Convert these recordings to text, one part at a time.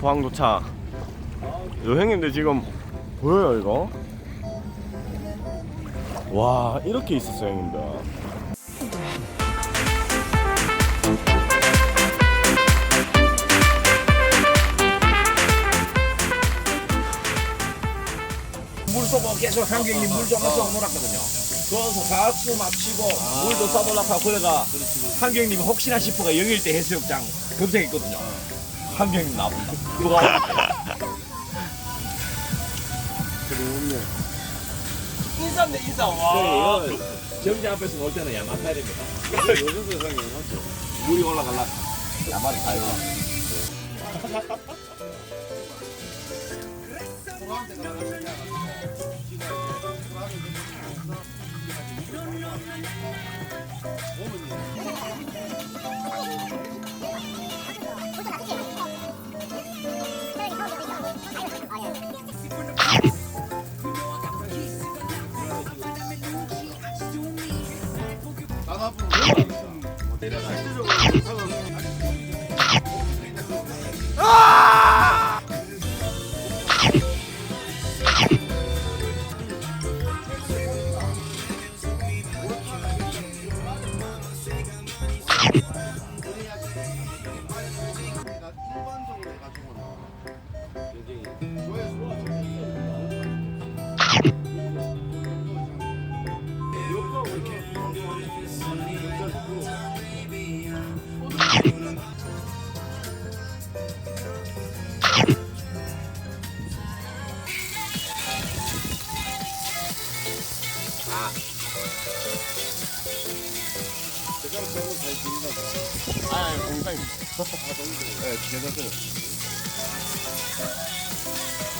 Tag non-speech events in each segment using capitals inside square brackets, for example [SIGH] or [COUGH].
포항 도착. 요 형님들 지금 보여요 이거? 와 이렇게 있었어요 형님들. 물 쏘고 계속 한경님 물좀 마시고 놀았거든요. 그래서 가수 마치고 물도 쏴놓으려고 그래가 한경님 혹시나 싶어가 영일대 해수욕장 검색했거든요. 한경님 나온다. 누가 인사인데 인사 와. 정지 앞에서 놀 때는 야마 타야 됩니다. 요즘 세상에 물이 올라갈라. 야마를 타요. [LAUGHS] 아 공상입니다.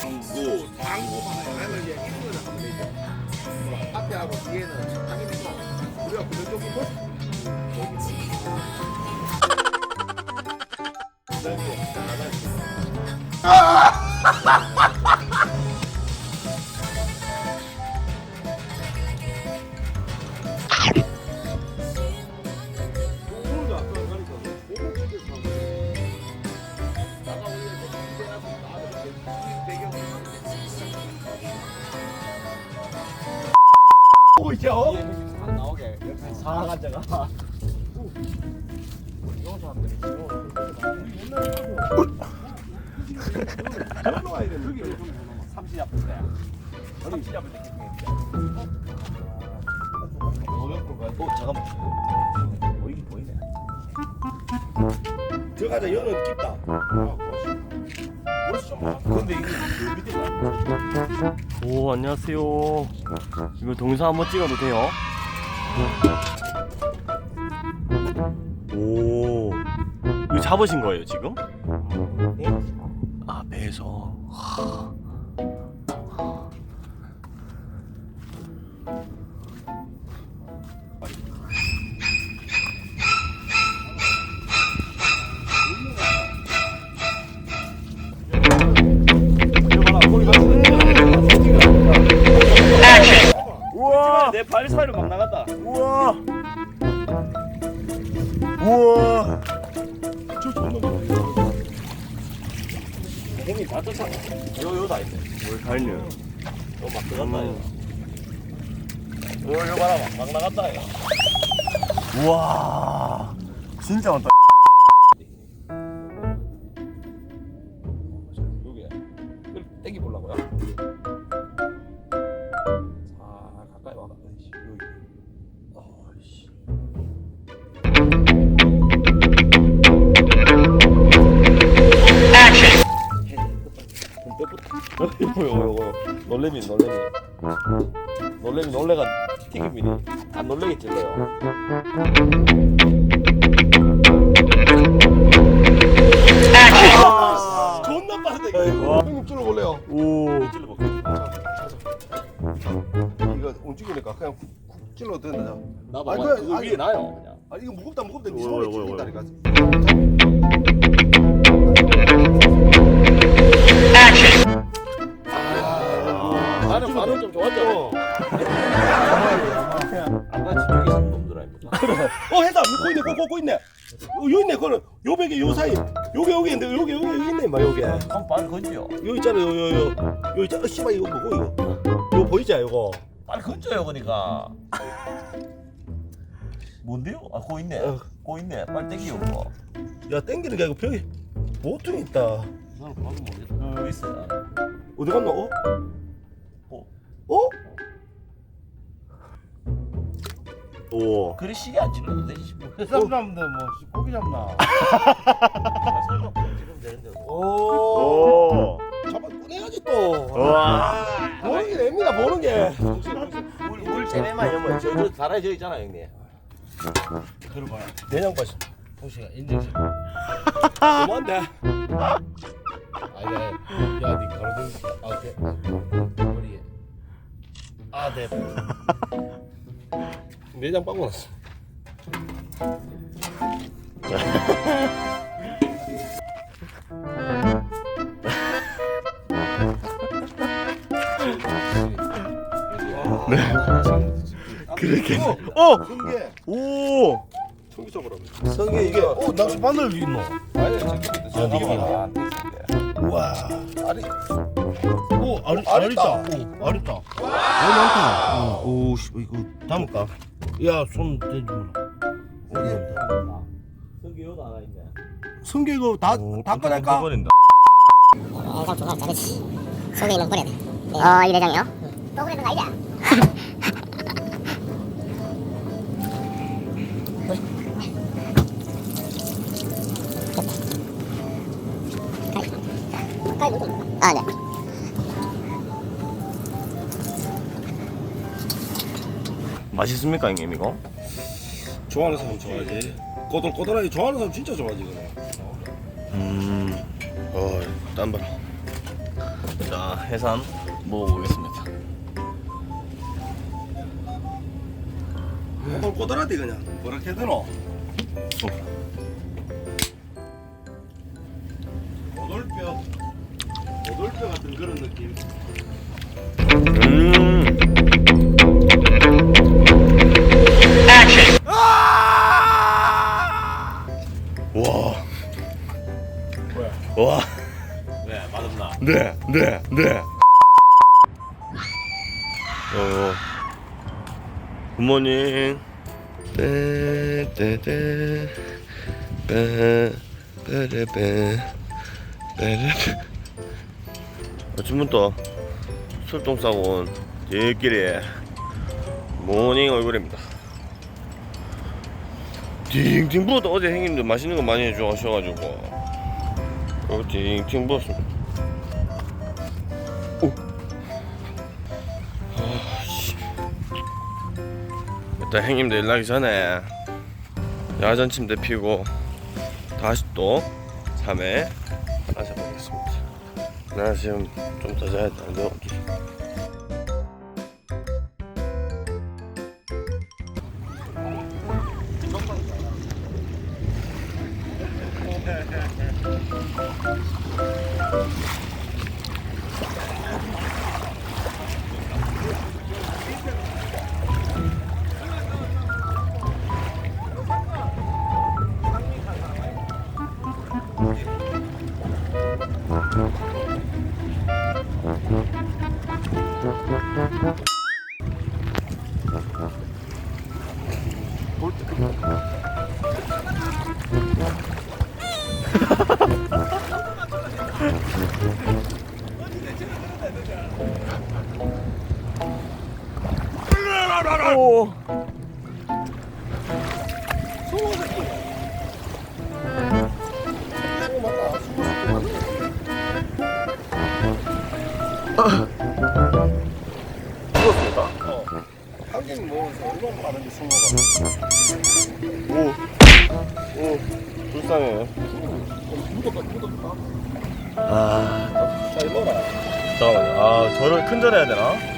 당구, 당구만 하면 이제 이거를 하면 되죠. 그럼 앞에 하고 뒤에는 당기고 우리가 그쪽이 뭐? 보 고 있죠? 안 나오게 이렇게 살아가자가 삼시 삼시 어, 잠깐만. 보이긴 보이네. 들어가자, 연은 깊다. 근데 이게 그 밑에가. 오 안녕하세요. 이거 동영상 한번 찍어도 돼요? 오 이거 잡으신 거예요 지금? 아 배에서. 우 요, 요 다 있네. 뭘 갈려 요막 들어갔다, 요. 요, 요 봐라, 막 나갔다, 요. 우와 진짜 많다 여기. 이걸 땡기 보려고요? 자, 가까이 와라. 아이씨, 여기. 어이씨. 이거 이거 이거. 놀래미 놀래미. 놀래미 놀래가 튀김이니 안 놀래겠지 요. 존나 빠르다 이거. 형님 찔러볼래요? 오. 찔러볼게 이거 움직이니까 그냥 쿡, 쿡 찔러도 된다. 나도 아니, 그냥 아니, 위에 놔요 그냥. 아 이거 무겁다 무겁다. 니 어이, 손에 찔린다니까 건져. 요 있잖아 요요 요 요 있잖아 어, 씨발 이거 뭐고 이거 요 보이지 요거 빨리 건져요 그러니까. 뭔데요? 아, 고 있네. 어. 고 있네. 빨리 땡기요 그거. 야 땡기는 게 아니고 벽에 보통이 있다 나는 봐도 모르겠다. 여기 있어요. 어디 갔나 어? 어. 어? 오 그래 시계 안 찔러도 되지. 뭐. 해삼 잡는데 뭐 고기 잡나? 뭐. 오. 오. 잡아 꺼내야지 또. 와. 보는 게 됩니다. 보는 게. 물, 물 제매만 여면 저, 저 달아져 저 있잖아 형님. 들어봐요. 내장 빠시. 혹시가 인증샷. 너무한데. 아니 야니 가로등 아 그, 머리에. 아 네. 내장 빠고 났어. [LAUGHS] 그렇게. 어. 성게. 오. 성게 잡으라. 성게 이게 어 낚시 바늘 있노. 아니 저기 저? 안 됐는데. 우와. 아니 오 알, 알알 있다. 있다. 오, 있다. 많다. 오, 씨, 이거 담을까? 야, 손 대지 마. 저기 여도 하나 있네. 성게 이거 다 닦아낼까? 버린다. 영상 조각 잘했지. 속에 있는 보내네. 어, 이 대장이요? 또거 아니야? 아, 네. 맛있습니까 형님 이거? 좋아하는 사람 좋아하지. 꼬들꼬들하게 좋아하는 사람 진짜 좋아하지 그거. 음. 어, 땀 봐라. 자 해삼 먹어보겠습니다. 꼬들꼬들하대 그냥. 뭐라 해야 되노? 오돌뼈. 오돌뼈 같은 그런 느낌. 음. 와. 와. 왜 맛없나? 네, 네, 네. 굿모닝. 네. 빼, 빼레, 빼. 아침부터 술똥 싸고 온 얘끼리 모닝 얼굴입니다. 딩딩 부어도 어제 형님들 맛있는 거 많이 해줘 하셔가지고 어, 딩딩 부었습니다. 일단 형님들 일나기 전에 야전 침대 피고 다시 또 3회 마셔보겠습니다. 나 지금 좀 더 자야 되는데 아. 잠깐만요. 아, 저를 큰절 해야 되나?